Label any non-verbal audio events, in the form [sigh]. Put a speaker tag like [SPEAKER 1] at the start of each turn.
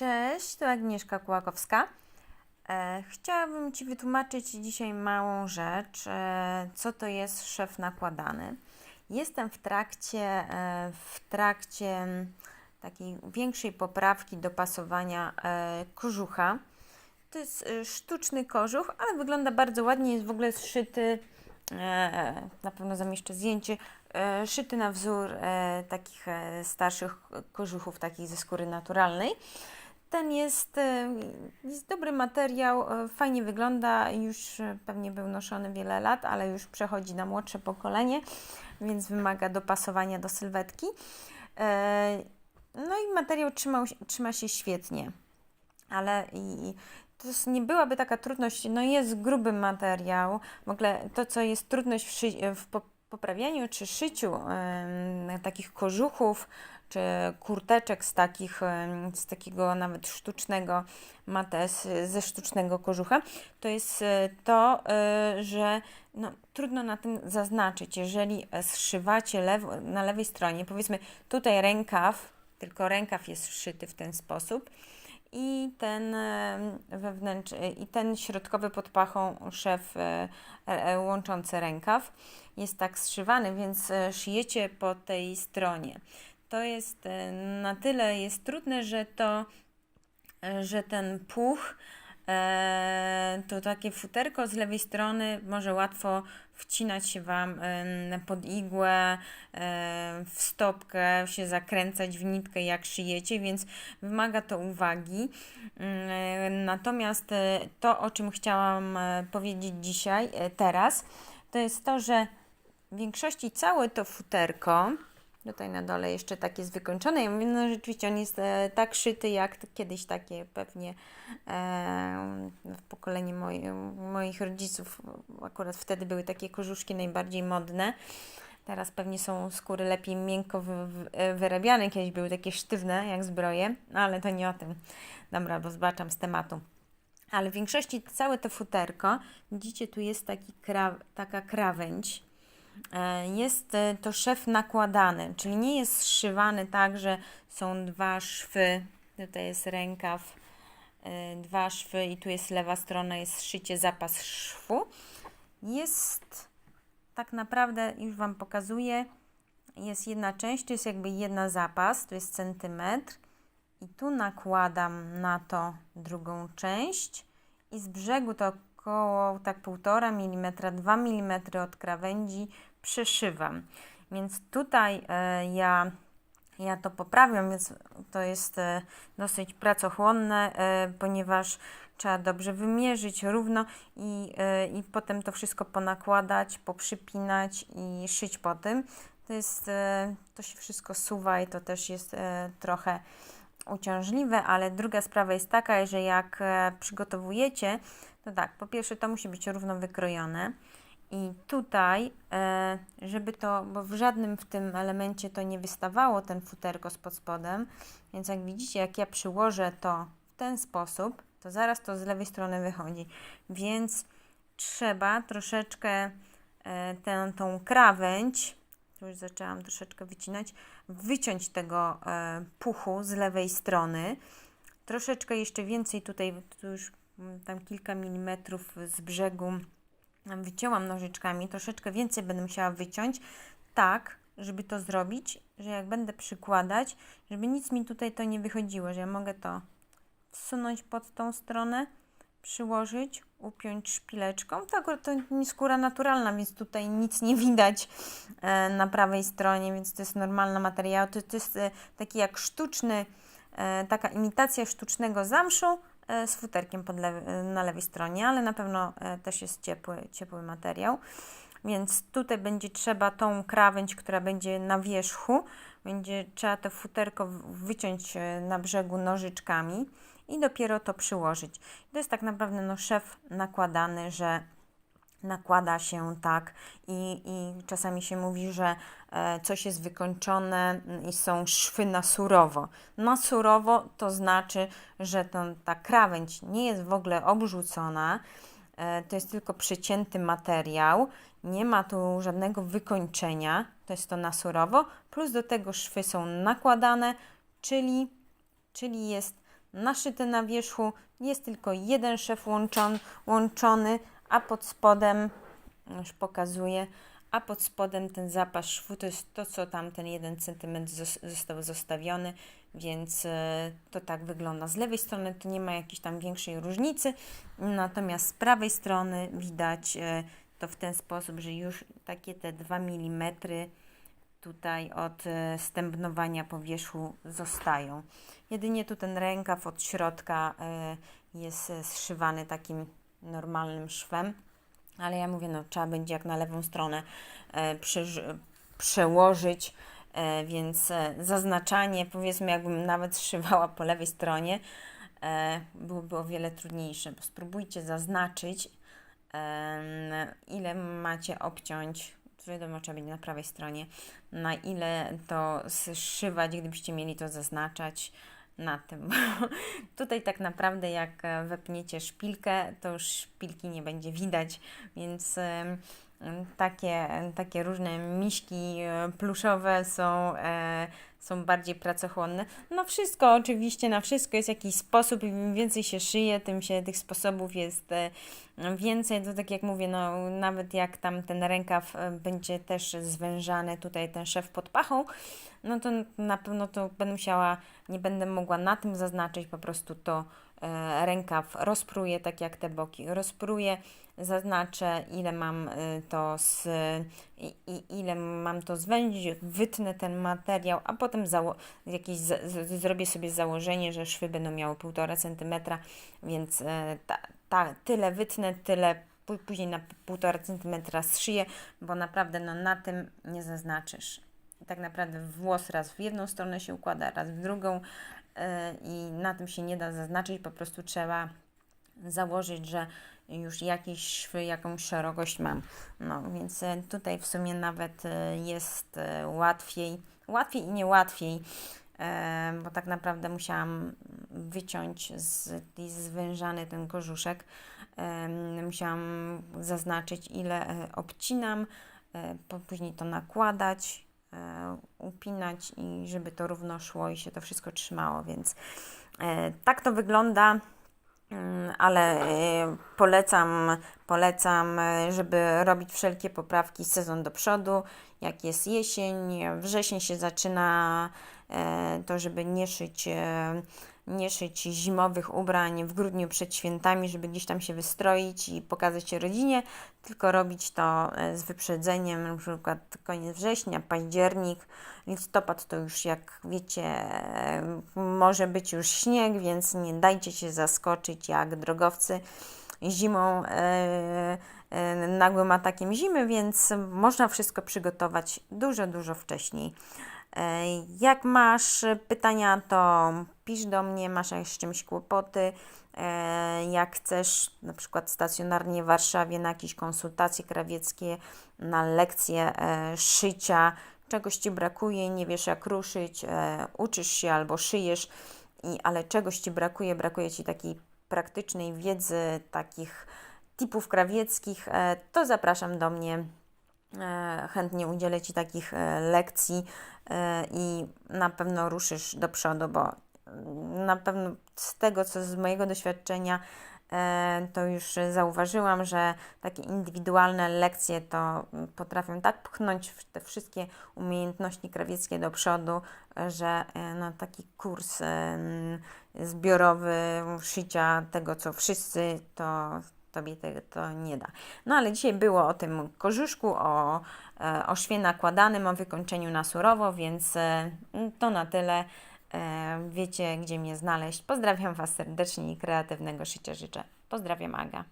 [SPEAKER 1] Cześć, to Agnieszka Kułakowska. E, chciałabym Ci wytłumaczyć dzisiaj małą rzecz, e, co to jest szef nakładany. Jestem w trakcie, e, w trakcie takiej większej poprawki dopasowania e, kożucha. To jest e, sztuczny kożuch, ale wygląda bardzo ładnie, jest w ogóle zszyty, e, na pewno zamieszczę zdjęcie, e, szyty na wzór e, takich e, starszych kożuchów, takich ze skóry naturalnej. Ten jest, e, jest dobry materiał, e, fajnie wygląda, już e, pewnie był noszony wiele lat, ale już przechodzi na młodsze pokolenie, więc wymaga dopasowania do sylwetki. E, No i materiał trzymał, się- trzyma się świetnie, ale i to nie byłaby taka trudność, no jest gruby materiał, w ogóle to, co jest trudność w, w po- poprawianiu czy szyciu em, takich kożuchów, czy kurteczek z, takich, z takiego nawet sztucznego mate, ze sztucznego kożucha, to jest e, to, e, że no, trudno na tym zaznaczyć. Jeżeli e, zszywacie na lewej stronie, powiedzmy tutaj rękaw, tylko rękaw jest wszyty w ten sposób, i ten e, wewnętrzny, i ten środkowy pod pachą szef e, e, łączący rękaw jest tak zszywany, więc e, szyjecie po tej stronie. To jest e, na tyle jest trudne, że to, e, że ten puch, e, to takie futerko z lewej strony może łatwo wcinać się Wam pod igłę, w stopkę, się zakręcać w nitkę jak szyjecie, więc wymaga to uwagi. Mm, Natomiast to, o czym chciałam powiedzieć dzisiaj, teraz, to jest to, że w większości całe to futerko, tutaj na dole jeszcze tak jest ja mówię, no rzeczywiście on jest e, tak szyty, jak kiedyś takie pewnie e, w pokoleniu moi, moich rodziców, akurat wtedy były takie kożuszki najbardziej modne. Teraz pewnie są skóry lepiej miękko e, wyrabiane, kiedyś były takie sztywne jak zbroje, no ale to nie o tym. Dobra, bo zbaczam z tematu. Ale w większości całe to futerko, widzicie, tu jest taki kra, taka krawędź. E, Jest e, to szef nakładany, czyli nie jest zszywany tak, że są dwa szwy. Tutaj jest rękaw, e, dwa szwy i tu jest lewa strona, jest szycie, zapas szwu. Jest tak naprawdę, już Wam pokazuję, jest jedna część, to jest jakby jedna zapas, to jest centymetr i tu nakładam na to drugą część i z brzegu to około tak 1,5 mm, 2 mm od krawędzi przeszywam. Więc tutaj e, ja, ja to poprawiam, więc to jest e, dosyć pracochłonne, e, ponieważ trzeba dobrze wymierzyć równo i, i potem to wszystko ponakładać, poprzypinać i szyć po tym. To jest, to się wszystko suwa i to też jest trochę uciążliwe, ale druga sprawa jest taka, że jak przygotowujecie, to tak, po pierwsze to musi być równo wykrojone i tutaj, e, żeby to, bo w żadnym w tym elemencie to nie wystawało ten futerko spod spodem, więc jak widzicie, jak ja przyłożę to w ten sposób, to zaraz to z lewej strony wychodzi, więc trzeba troszeczkę e, tę, tą krawędź, już zaczęłam troszeczkę wycinać, wyciąć tego e, puchu z lewej strony. Troszeczkę jeszcze więcej tutaj, tu już mm, tam kilka milimetrów z brzegu wycięłam nożyczkami, troszeczkę więcej będę musiała wyciąć, tak, żeby to zrobić, że jak będę przykładać, żeby nic mi tutaj to nie wychodziło, że ja mogę to wsunąć pod tą stronę, przyłożyć, upiąć szpileczką. To akurat to nie skóra naturalna, więc tutaj nic nie widać e, na prawej stronie, więc to jest normalny materiał. To, to jest e, taki jak sztuczny, e, taka imitacja sztucznego zamszu z futerkiem lewy, e, na lewej stronie, ale na pewno e, też jest ciepły, ciepły materiał. Więc tutaj będzie trzeba tą krawędź, która będzie na wierzchu, będzie trzeba to futerko wyciąć e, na brzegu nożyczkami i dopiero to przyłożyć. To jest tak naprawdę no, szef nakładany, że nakłada się tak i, i czasami się mówi, że e, coś jest wykończone i są szwy na surowo. Na surowo to znaczy, że ten, ta krawędź nie jest w ogóle obrzucona, e, to jest tylko przycięty materiał, nie ma tu żadnego wykończenia, to jest to na surowo, plus do tego szwy są nakładane, czyli, czyli jest naszyte na wierzchu. Jest tylko jeden szef łączon, łączony, a pod spodem, już pokazuję, a pod spodem ten zapas szwu to jest to, co tam ten jeden centymetr zos- został zostawiony, więc e, to tak wygląda. Z lewej strony to nie ma jakiejś tam większej różnicy, natomiast z prawej strony widać e, to w ten sposób, że już takie te 2 mm tutaj od e, stębnowania po wierzchu zostają. Jedynie tu ten rękaw od środka jest zszywany takim normalnym szwem, ale ja mówię, no trzeba będzie jak na lewą stronę e, przeż- przełożyć, e, więc e, zaznaczanie, powiedzmy jakbym nawet szywała po lewej stronie, byłoby o wiele trudniejsze, bo spróbujcie zaznaczyć, ile macie obciąć, wiadomo, trzeba będzie na prawej stronie, na ile to zszywać, gdybyście mieli to zaznaczać na tym. [laughs] Tutaj tak naprawdę jak e, wepniecie szpilkę, to już szpilki nie będzie widać, więc takie, takie różne miśki e, pluszowe są, e, są bardziej pracochłonne. No wszystko, oczywiście na wszystko jest jakiś sposób im więcej się szyje, tym się tych sposobów jest e, więcej. To tak jak mówię, no nawet jak tam ten rękaw będzie też zwężany, tutaj ten szef pod pachą, no to na pewno to będę musiała, nie będę mogła na tym zaznaczyć, po prostu to rękaw rozpruję, tak jak te boki rozpruję, zaznaczę ile mam e, to z, ile mam to zwędzić, wytnę ten materiał, a potem jakieś zrobię sobie założenie, że szwy będą miały 1,5 cm, więc e, ta, ta, tyle wytnę, tyle pó- później na 1,5 cm zszyję, bo naprawdę no, na tym nie zaznaczysz. Tak naprawdę włos raz w jedną stronę się układa, raz w drugą e, i na tym się nie da zaznaczyć, po prostu trzeba założyć, że już jakieś szwy, jakąś szerokość mam. No więc e, tutaj w sumie nawet e, jest e, łatwiej, łatwiej i niełatwiej, e, bo tak naprawdę musiałam wyciąć z, i zwężany ten kożuszek. E, musiałam zaznaczyć ile e, obcinam, e, później to nakładać, e, upinać i żeby to równo szło i się to wszystko trzymało, więc e, tak to wygląda. Mm, ale e, polecam, polecam, e, żeby robić wszelkie poprawki sezon do przodu. Jak jest jesień, wrzesień się zaczyna, e, to żeby nie szyć, e, nie szyć zimowych ubrań w grudniu przed świętami, żeby gdzieś tam się wystroić i pokazać się rodzinie, tylko robić to e, z wyprzedzeniem, na przykład koniec września, październik, listopad to już jak wiecie, e, może być już śnieg, więc nie dajcie się zaskoczyć jak drogowcy zimą, e, e, nagłym atakiem zimy, więc można wszystko przygotować dużo, dużo wcześniej. Jak masz pytania, to pisz do mnie, masz z czymś kłopoty. Jak chcesz na przykład stacjonarnie w Warszawie na jakieś konsultacje krawieckie, na lekcje e, szycia, czegoś Ci brakuje, nie wiesz jak ruszyć, e, uczysz się albo szyjesz, i, ale czegoś Ci brakuje, brakuje Ci takiej praktycznej wiedzy, takich tipów krawieckich, e, to zapraszam do mnie. E, Chętnie udzielę Ci takich e, lekcji e, i na pewno ruszysz do przodu, bo mm, na pewno z tego, co z mojego doświadczenia, to już zauważyłam, że takie indywidualne lekcje to mm, potrafią tak pchnąć te wszystkie umiejętności krawieckie do przodu, że no, taki kurs zbiorowy szycia tego, co wszyscy, to Tobie tego to nie da. No ale dzisiaj było o tym korzyszku, o, e, o szwie nakładanym, o wykończeniu na surowo, więc e, to na tyle. E, Wiecie, gdzie mnie znaleźć. Pozdrawiam Was serdecznie i kreatywnego szycia życzę. Pozdrawiam Aga.